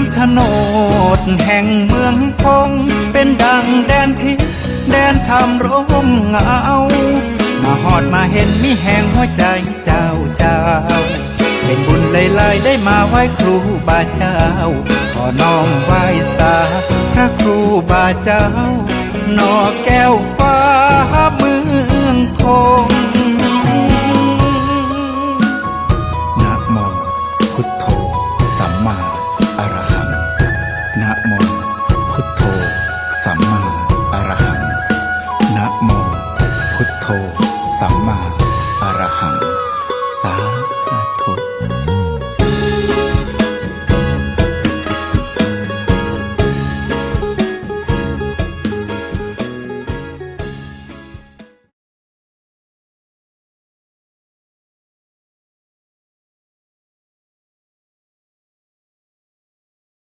ำชะโนดแห่งเมืองคง เป็นดังแดนทิพย์แดนคำร่มเงา มาหอดมาเห็นมีแห่งหัวใจเจ้าเจ้า เป็นบุญหลายๆได้มาไหว้ครูบาเจ้า ขอน้อมไหว้สาพระครูบาเจ้านอแก้ว พุทโธ สัมมาอรหัง นะโม พุทโธ สัมมาอรหัง สาธุ